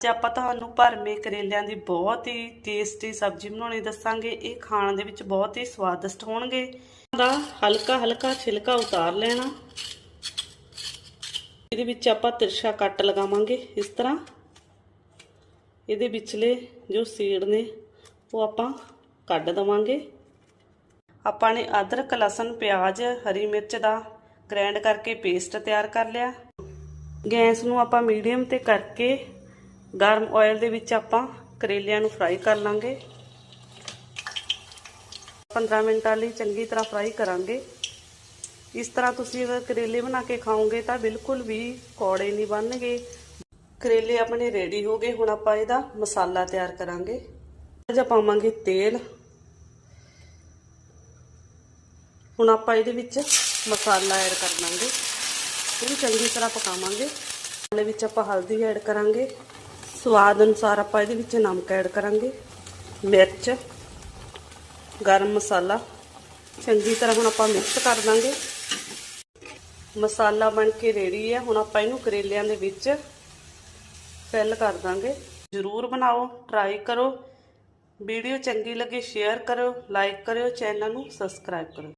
ਅੱਜ ਆਪਾਂ ਤੁਹਾਨੂੰ ਭਰਮੇ ਕਰੇਲਿਆਂ ਦੀ ਬਹੁਤ ਹੀ ਟੇਸਟੀ ਸਬਜ਼ੀ ਬਣਾਉਣੀ ਦੱਸਾਂਗੇ। ਇਹ ਖਾਣ ਦੇ ਵਿੱਚ ਬਹੁਤ ਹੀ ਸਵਾਦਿਸ਼ਟ ਹੋਣਗੇ। ਦਾ ਹਲਕਾ ਹਲਕਾ ਛਿਲਕਾ ਉਤਾਰ ਲੈਣਾ। ਇਹਦੇ ਵਿੱਚ ਆਪਾਂ ਤਿਰਛਾ ਕੱਟ ਲਗਾਵਾਂਗੇ ਇਸ ਤਰ੍ਹਾਂ। ਇਹਦੇ ਵਿਚਲੇ ਜੋ ਸੀਡ ਨੇ, ਉਹ ਆਪਾਂ ਕੱਢ ਦਵਾਂਗੇ। ਆਪਾਂ ਨੇ ਅਦਰਕ, ਲਸਣ, ਪਿਆਜ਼, ਹਰੀ ਮਿਰਚ ਦਾ ਗ੍ਰਾਈਂਡ ਕਰਕੇ ਪੇਸਟ ਤਿਆਰ ਕਰ ਲਿਆ। ਗੈਸ ਨੂੰ ਆਪਾਂ ਮੀਡੀਅਮ ਤੇ ਕਰਕੇ ਗਰਮ ਆਇਲ ਦੇ ਵਿੱਚ ਆਪਾਂ ਕਰੇਲਿਆਂ ਨੂੰ ਫਰਾਈ ਕਰ ਲਾਂਗੇ। 15 ਮਿੰਟਾਂ ਲਈ ਚੰਗੀ ਤਰ੍ਹਾਂ ਫਰਾਈ ਕਰਾਂਗੇ। ਇਸ ਤਰ੍ਹਾਂ ਤੁਸੀਂ ਅਗਰ ਕਰੇਲੇ ਬਣਾ ਕੇ ਖਾਓਗੇ ਤਾਂ ਬਿਲਕੁਲ ਵੀ ਕੌੜੇ ਨਹੀਂ ਬਣਨਗੇ। ਕਰੇਲੇ ਆਪਣੇ ਰੈਡੀ ਹੋ ਗਏ, ਹੁਣ ਆਪਾਂ ਇਹਦਾ ਮਸਾਲਾ ਤਿਆਰ ਕਰਾਂਗੇ। ਅੱਜ ਪਾਵਾਂਗੇ ਤੇਲ। ਹੁਣ ਆਪਾਂ ਇਹਦੇ ਵਿੱਚ ਮਸਾਲਾ ਐਡ ਕਰ ਲਾਂਗੇ। ਇਹਨੂੰ ਚੰਗੀ ਤਰ੍ਹਾਂ ਪਕਾਵਾਂਗੇ। ਮਸਾਲੇ ਵਿੱਚ ਆਪਾਂ ਹਲਦੀ ਐਡ ਕਰਾਂਗੇ। ਸਵਾਦ ਅਨੁਸਾਰ ਆਪਾਂ ਇਹਦੇ ਵਿੱਚ ਨਮਕ ਐਡ ਕਰਾਂਗੇ, ਮਿਰਚ, ਗਰਮ ਮਸਾਲਾ। ਚੰਗੀ ਤਰ੍ਹਾਂ ਹੁਣ ਆਪਾਂ ਮਿਕਸ ਕਰ ਦਾਂਗੇ। ਮਸਾਲਾ ਬਣ ਕੇ ਰੈਡੀ ਹੈ, ਹੁਣ ਆਪਾਂ ਇਹਨੂੰ ਕਰੇਲਿਆਂ ਦੇ ਵਿੱਚ ਫਿਲ ਕਰ ਦਾਂਗੇ। ਜਰੂਰ ਬਣਾਓ ਟਰਾਈ ਕਰੋ। ਵੀਡੀਓ ਚੰਗੀ ਲੱਗੇ ਸ਼ੇਅਰ ਕਰੋ ਲਾਈਕ ਕਰਿਓ ਚੈਨਲ ਨੂੰ ਸਬਸਕ੍ਰਾਈਬ ਕਰੋ।